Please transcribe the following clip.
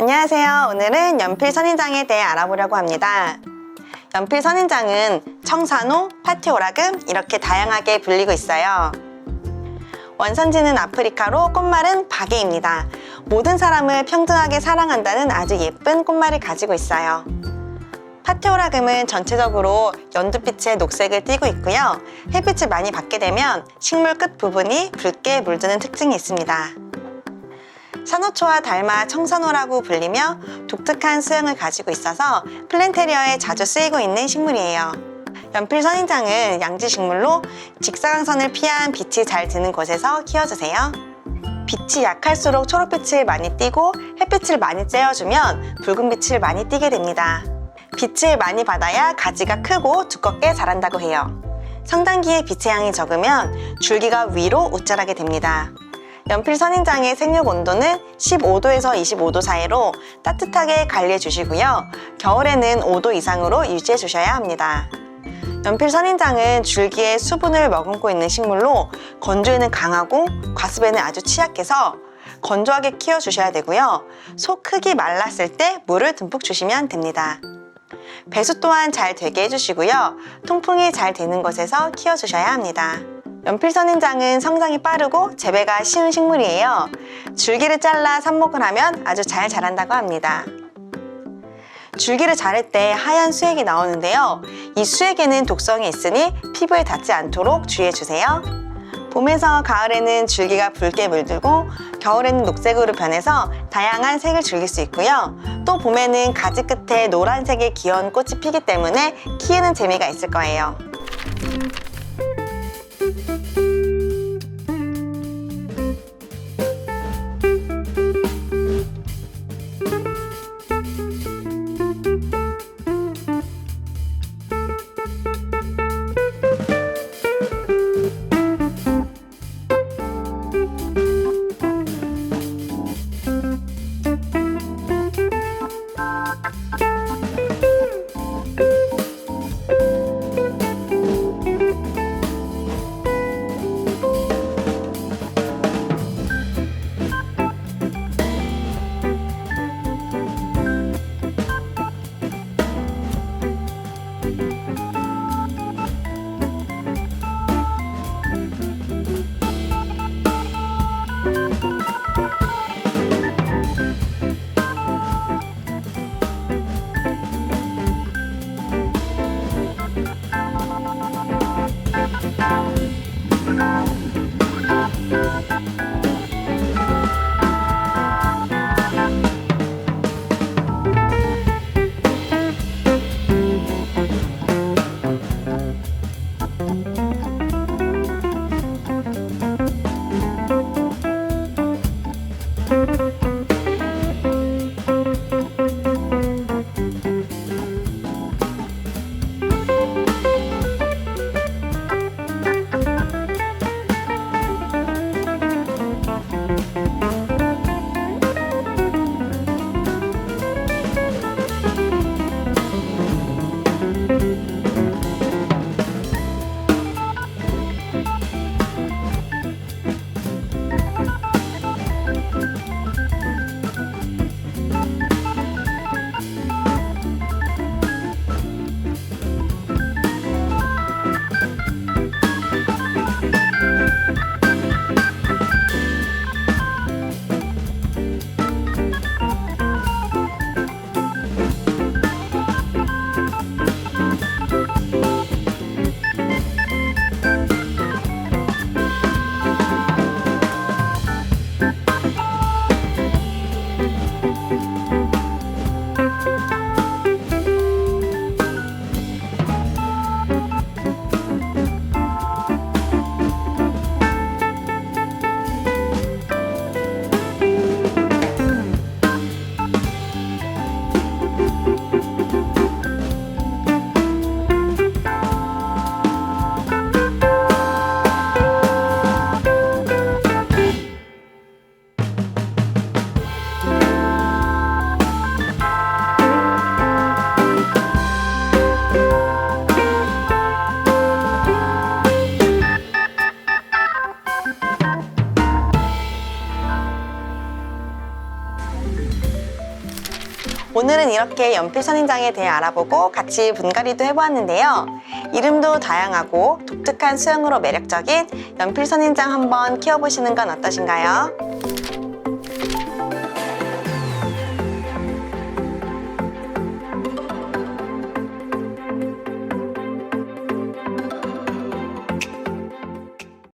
안녕하세요. 오늘은 연필 선인장에 대해 알아보려고 합니다. 연필 선인장은 청산호, 파티오라금 이렇게 다양하게 불리고 있어요. 원산지는 아프리카로 꽃말은 박애입니다. 모든 사람을 평등하게 사랑한다는 아주 예쁜 꽃말을 가지고 있어요. 파테오라금은 전체적으로 연두빛의 녹색을 띠고 있고요. 햇빛을 많이 받게 되면 식물 끝 부분이 붉게 물드는 특징이 있습니다. 산호초와 닮아 청산호라고 불리며 독특한 수영을 가지고 있어서 플랜테리어에 자주 쓰이고 있는 식물이에요. 연필 선인장은 양지 식물로 직사광선을 피한 빛이 잘 드는 곳에서 키워주세요. 빛이 약할수록 초록빛을 많이 띠고 햇빛을 많이 쬐어주면 붉은 빛을 많이 띠게 됩니다. 빛을 많이 받아야 가지가 크고 두껍게 자란다고 해요. 성단기에 빛의 양이 적으면 줄기가 위로 우쭐하게 됩니다. 연필 선인장의 생육 온도는 15도에서 25도 사이로 따뜻하게 관리해 주시고요. 겨울에는 5도 이상으로 유지해 주셔야 합니다. 연필 선인장은 줄기에 수분을 머금고 있는 식물로 건조에는 강하고 과습에는 아주 취약해서 건조하게 키워주셔야 되고요. 속 흙이 말랐을 때 물을 듬뿍 주시면 됩니다. 배수 또한 잘 되게 해주시고요. 통풍이 잘 되는 곳에서 키워주셔야 합니다. 연필 선인장은 성장이 빠르고 재배가 쉬운 식물이에요. 줄기를 잘라 삽목을 하면 아주 잘 자란다고 합니다. 줄기를 자를 때 하얀 수액이 나오는데요. 이 수액에는 독성이 있으니 피부에 닿지 않도록 주의해주세요. 봄에서 가을에는 줄기가 붉게 물들고 겨울에는 녹색으로 변해서 다양한 색을 즐길 수 있고요. 또 봄에는 가지 끝에 노란색의 귀여운 꽃이 피기 때문에 키우는 재미가 있을 거예요. Bye. 오늘은 이렇게 연필 선인장에 대해 알아보고 같이 분갈이도 해보았는데요. 이름도 다양하고 독특한 수영으로 매력적인 연필 선인장 한번 키워보시는 건 어떠신가요?